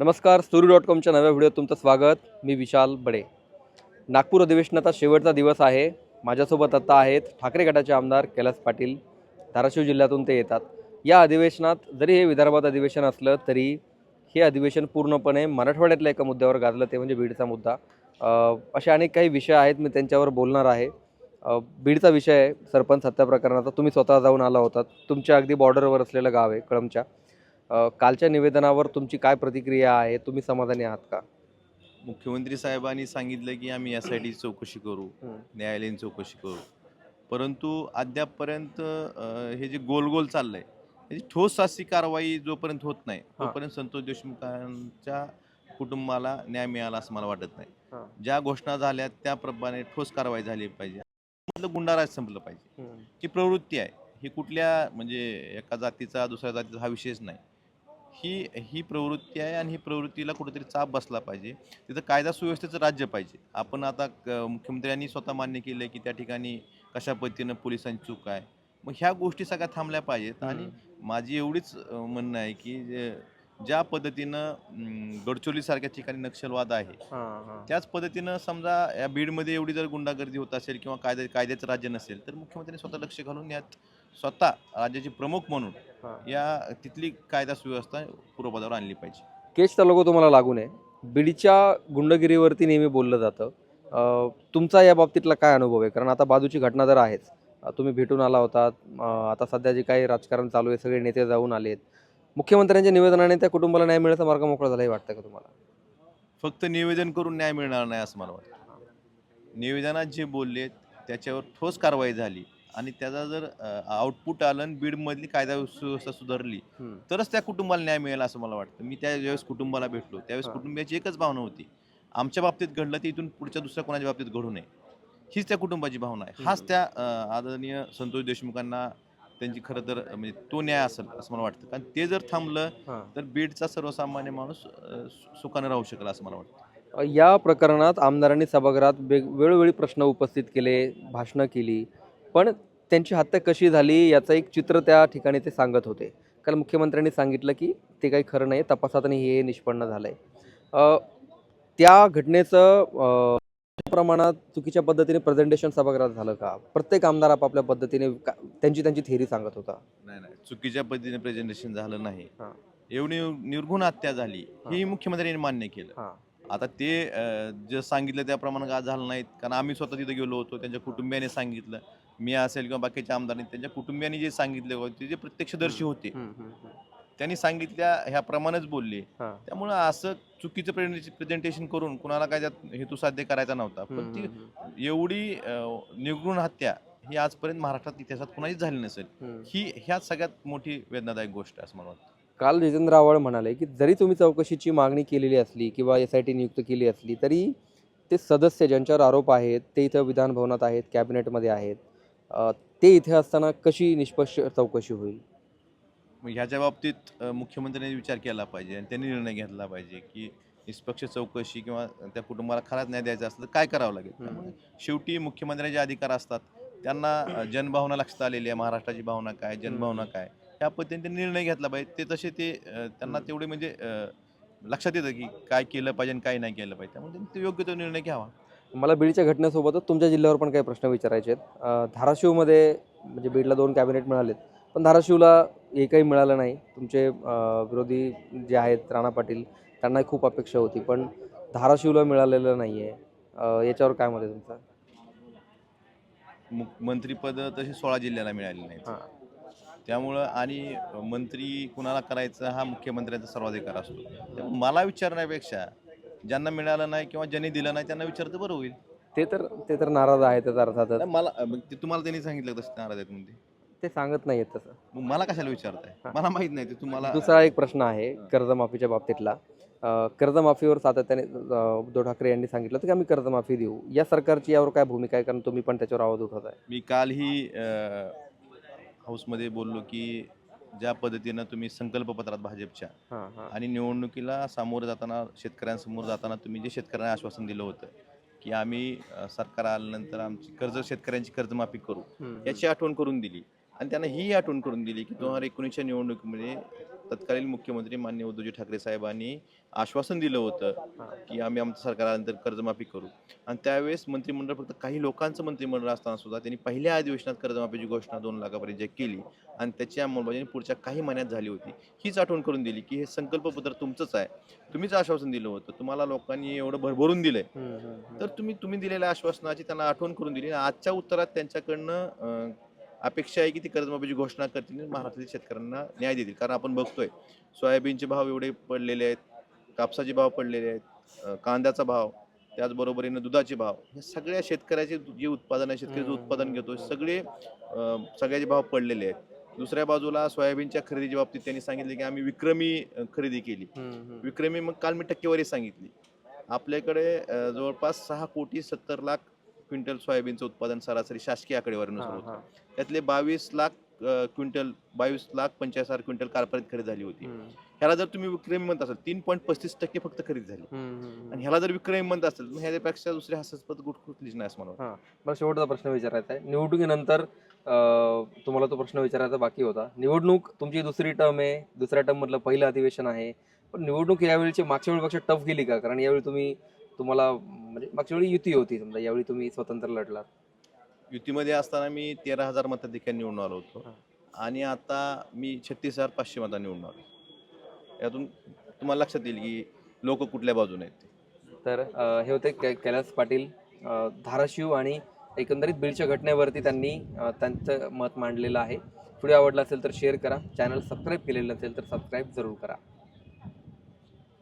नमस्कार story dot कॉमच्या नव्या व्हिडिओत तुमचं स्वागत. मी विशाल बडे. नागपूर अधिवेशनाचा शेवटचा दिवस आहे. माझ्यासोबत आता आहेत ठाकरे गटाचे आमदार कैलास पाटील. धाराशिव जिल्ह्यातून ते येतात. या अधिवेशनात जरी हे विदर्भात अधिवेशन असलं तरी हे अधिवेशन पूर्णपणे मराठवाड्यातल्या एका मुद्द्यावर गाजलं ते म्हणजे बीडचा मुद्दा. असे अनेक काही विषय आहेत मी त्यांच्यावर बोलणार आहे. बीडचा विषय आहे सरपंच हत्या प्रकरणाचा तुम्ही स्वतः जाऊन आला होतात. तुमच्या अगदी बॉर्डरवर असलेलं गाव आहे कळमच्या. कालच्या निवेदनावर तुमची काय प्रतिक्रिया आहे? तुम्ही समाधानी आहात का? मुख्यमंत्री साहेबांनी सांगितलं की आम्ही यासाठी चौकशी करू. न्यायालयीन चौकशी करू. परंतु अद्यापपर्यंत हे जे गोल गोल चाललंय त्याची ठोस अशी कारवाई जोपर्यंत होत नाही. तोपर्यंत संतोष देशमुखांच्या कुटुंबाला न्याय मिळाला असं मला वाटत नाही. ज्या घोषणा झाल्या त्याप्रमाणे ठोस कारवाई झाली पाहिजे. मधलं गुंडाराज संपलं पाहिजे. ही प्रवृत्ती आहे. ही कुठल्या म्हणजे एका जातीचा दुसऱ्या जातीचा हा विषयच नाही. ही ही प्रवृत्ती आहे आणि ही प्रवृत्तीला कुठेतरी चाप बसला पाहिजे. तिथं कायदा सुव्यवस्थेचं राज्य पाहिजे. आपण आता मुख्यमंत्र्यांनी स्वतः मान्य केलं की त्या ठिकाणी कशा पद्धतीनं पोलिसांची चूक आहे. मग ह्या गोष्टी सगळ्या थांबल्या पाहिजेत आणि माझी एवढीच म्हणणं आहे की ज्या पद्धतीनं गडचोलीसारख्या ठिकाणी नक्षलवाद आहे त्याच पद्धतीनं समजा या बीडमध्ये एवढी जर गुंडागर्दी होत असेल किंवा कायदा कायद्याचं राज्य नसेल तर मुख्यमंत्र्यांनी स्वतः लक्ष घालून यात स्वतः राज्याचे प्रमुख म्हणून या तिथली कायदा सुव्यवस्था पूर्वपदावर आणली पाहिजे. केसचा लोगो तुम्हाला लागू नये. बीडच्या गुंडगिरीवरती नेहमी बोललं जातं. तुमचा या बाबतीतला काय अनुभव आहे? कारण आता बाजूची घटना तर आहेच. तुम्ही भेटून आला होता. आता सध्या जे काही राजकारण चालू आहे सगळे नेते जाऊन आलेत. मुख्यमंत्र्यांच्या निवेदनाने त्या कुटुंबाला न्याय मिळायचा मार्ग मोकळा झाला हे वाटतं का तुम्हाला? फक्त निवेदन करून न्याय मिळणार नाही असं मला वाटतं. निवेदनात जे बोलले त्याच्यावर ठोस कारवाई झाली. आणि त्याचा जर आउटपुट आलं आणि बीडमधली कायदा सुव्यवस्था सुधारली तरच त्या कुटुंबाला न्याय मिळेल असं मला वाटतं. मी त्या ज्यावेळेस कुटुंबाला भेटलो त्यावेळेस. कुटुंबियाची एकच भावना होती. आमच्या बाबतीत घडलं ते इथून पुढच्या दुसऱ्या कोणाच्या बाबतीत घडू नये. हीच त्या कुटुंबाची भावना आहे. हाच. त्या आदरणीय संतोष देशमुखांना त्यांची खरं तर म्हणजे तो न्याय असेल असं मला वाटतं. कारण ते जर थांबलं तर बीडचा सर्वसामान्य माणूस सुखानं राहू शकेल असं मला वाटतं. या प्रकरणात आमदारांनी सभागृहात वेळोवेळी प्रश्न उपस्थित केले भाषणं केली. पण त्यांची हत्या कशी झाली याचं एक चित्र त्या ठिकाणी ते सांगत होते. काल मुख्यमंत्र्यांनी सांगितलं की ते काही खरं नाही तपासात आणि हे निष्पन्न झालं आहे त्या घटनेचं प्रमाणात चुकीच्या पद्धतीने प्रेझेंटेशन सभागृहात झालं का? प्रत्येक आमदार आपापल्या पद्धतीने त्यांची त्यांची थेरी सांगत होता. नाही नाही. चुकीच्या पद्धतीने प्रेझेंटेशन झालं नाही. एवढी निर्गुण हत्या झाली हां. मुख्यमंत्र्यांनी मान्य केलं. आता ते जे सांगितलं त्याप्रमाणे का झालं नाहीत? कारण आम्ही स्वतः तिथे गेलो होतो त्यांच्या कुटुंबियाने सांगितलं. मी असेल किंवा बाकीच्या आमदारांनी त्यांच्या कुटुंबियांनी जे सांगितले होते ते जे प्रत्यक्षदर्शी होते. त्यांनी सांगितल्या ह्याप्रमाणेच बोलले. त्यामुळं असं चुकीचं प्रेझेंटेशन करून कुणाला काय त्यात हेतू साध्य करायचा नव्हता. पण ती एवढी अं, निर्गुण हत्या ही आजपर्यंत महाराष्ट्रात इतिहासात कुणाचीच झाली नसेल. ही ह्यात सगळ्यात मोठी वेदनादायक गोष्ट आहे असं मला वाटतं. काल जितेंद्र आव्हाड म्हणाले की जरी तुम्ही चौकशीची मागणी केलेली असली किंवा एस आय टी नियुक्त केली असली तरी ते सदस्य ज्यांच्यावर आरोप आहेत ते इथं विधान भवनात आहेत कॅबिनेटमध्ये आहेत. ते इथे असताना कशी निष्पक्ष चौकशी होईल? मग ह्याच्या बाबतीत मुख्यमंत्र्यांनी विचार केला पाहिजे आणि त्यांनी निर्णय घेतला पाहिजे की निष्पक्ष चौकशी किंवा त्या कुटुंबाला खराच न्याय द्यायचा असलं तर काय करावं लागेल? शेवटी मुख्यमंत्र्यांचे अधिकार असतात त्यांना जनभावना लक्षात आलेली आहे. महाराष्ट्राची भावना काय जनभावना काय? ह्या पद्धतीने निर्णय घेतला पाहिजे. ते तसे ते त्यांना. तेवढे म्हणजे लक्षात येतं की काय केलं पाहिजे आणि काय नाही केलं पाहिजे. त्यामुळे ते योग्य तो निर्णय घ्यावा. मला बीडच्या घटनेसोबतच तुमच्या जिल्ह्यावर पण काही प्रश्न विचारायचे आहेत. धाराशिवमध्ये म्हणजे बीडला दोन कॅबिनेट मिळालेत. पण धाराशिवला एकही मिळालं नाही. तुमचे विरोधी जे आहेत राणा पाटील त्यांना खूप अपेक्षा होती. पण धाराशिवला मिळालेलं नाही आहे याच्यावर काय मत आहे तुमचं? मंत्रीपद तशी सोळा जिल्ह्याला मिळाली नाहीत. हां. त्यामुळं आणि मंत्री कुणाला करायचा हा मुख्यमंत्र्यांचा सर्वाधिकार असतो. मला विचारण्यापेक्षा ज्यांना मिळालं नाही किंवा ज्यांनी दिलं नाही त्यांना विचारतं बरं होईल. ते तर ते तर नाराज आहेतच अर्थातच. नाही, मला ते तुम्हाला त्यांनी सांगितलं तसं नाराज आहेत म्हणते ते? सांगत नाहीत तसं. मग मला कशाला विचारताय. मला माहीत नाही ते तुम्हाला दुसरा एक प्रश्न आहे कर्जमाफीच्या बाबतीतला. अ, कर्जमाफीवर सातत्याने अ, उद्धव ठाकरे यांनी सांगितलं होतं की आम्ही कर्जमाफी देऊ. या सरकारची यावर काय भूमिका आहे? कारण तुम्ही पण त्याच्यावर आवाज उठवत आहे मी कालही अं, हाऊसमध्ये बोललो की ज्या पद्धतीनं तुम्ही संकल्पपत्रात भाजपच्या हां हां आणि निवडणुकीला सामोरं जाताना शेतकऱ्यांसमोर जाताना तुम्ही जे शेतकऱ्यांना आश्वासन दिलं होतं की आम्ही सरकार आल्यानंतर आमची कर्ज शेतकऱ्यांची कर्जमाफी करू. याची आठवण करून दिली आणि त्यांना ही आठवण करून दिली की दोन हजार एकोणीसच्या निवडणुकीमध्ये तत्कालीन मुख्यमंत्री मान्य उद्धवजी ठाकरे साहेबांनी आश्वासन दिलं होतं. की आम्ही आमचं सरकार आल्यानंतर कर्जमाफी करू आणि त्यावेळेस मंत्रिमंडळ फक्त काही लोकांचं मंत्रिमंडळ असताना सुद्धा त्यांनी पहिल्या अधिवेशनात कर्जमाफीची घोषणा दोन लाखापर्यंत जे केली आणि त्याची अंमलबजावणी पुढच्या काही महिन्यात झाली होती हीच आठवण करून दिली की हे संकल्पपत्र तुमचंच आहे तुम्हीच आश्वासन दिलं होतं तुम्हाला लोकांनी एवढं भरभरून दिलंय. तर तुम्ही तुम्ही दिलेल्या आश्वासनाची त्यांना आठवण करून दिली आणि आजच्या उत्तरात त्यांच्याकडनं अपेक्षा आहे की ती कर्जमाफीची घोषणा करतील महाराष्ट्रातील शेतकऱ्यांना न्याय देतील. कारण आपण बघतोय सोयाबीनचे भाव एवढे पडलेले आहेत कापसाचे भाव पडलेले आहेत कांद्याचा भाव त्याचबरोबरीनं दुधाचे भाव. हे सगळ्या शेतकऱ्याचे जे उत्पादन आहे शेतकरी जे. उत्पादन घेतो सगळे सगळ्याचे भाव पडलेले आहेत. दुसऱ्या बाजूला सोयाबीनच्या खरेदीच्या बाबतीत त्यांनी सांगितले की आम्ही विक्रमी खरेदी केली. विक्रमी मग काल मी टक्केवारी सांगितली. आपल्याकडे जवळपास सहा कोटी सत्तर लाख क्विंटल सोयाबीनचं उत्पादन सरासरी शासकीय आकडेवारीनुसार हां, होतं. हां. त्यातले बावीस लाख अ, क्विंटल बावीस लाख पंचेचाळीस हजार क्विंटल कार्पोरेट खरेदी झाली होती. हम्म, ह्याला जर तुम्ही विक्रमी म्हणत असाल तीन पॉईंट पस्तीस टक्के फक्त खरेदी झाली. हम्म, हम्म. आणि ह्याला जर विक्रमी म्हणत असेल तर ह्याच्यापेक्षा दुसरी हास्यास्पद गोष्ट कुठलीच नाही असं मला वाटतं. मला शेवटचा प्रश्न विचारायचा आहे. निवडणुकीनंतर अं, तुम्हाला तो प्रश्न विचारायचा बाकी होता. निवडणूक तुमची दुसरी टर्म आहे. दुसऱ्या टर्म मधलं पहिलं अधिवेशन आहे. पण निवडणूक यावेळीची मागच्या वेळीपेक्षा टफ गेली का? कारण यावेळी तुम्ही तुम्हाला म्हणजे मागच्या वेळी युती होती समजा यावेळी तुम्ही स्वतंत्र लढलात. युतीमध्ये असताना मी तेरा हजार मताधिक्याने निवडून आलो. होतो. आणि आता मी छत्तीस हजार पाचशे मतांनी निवडून आलो. यातून तुम्हाला लक्षात येईल की लोक कुठल्या बाजूने आहेत. तर अं, हे होते कै- कैलास पाटील अं, धाराशिव आणि एकंदरीत बीडच्या घटनेवरती त्यांनी अं, त्यांचं मत मांडलेलं आहे. व्हिडिओ आवडला असेल तर शेअर करा. चॅनल सबस्क्राईब केलेलं नसेल तर सबस्क्राईब जरूर करा.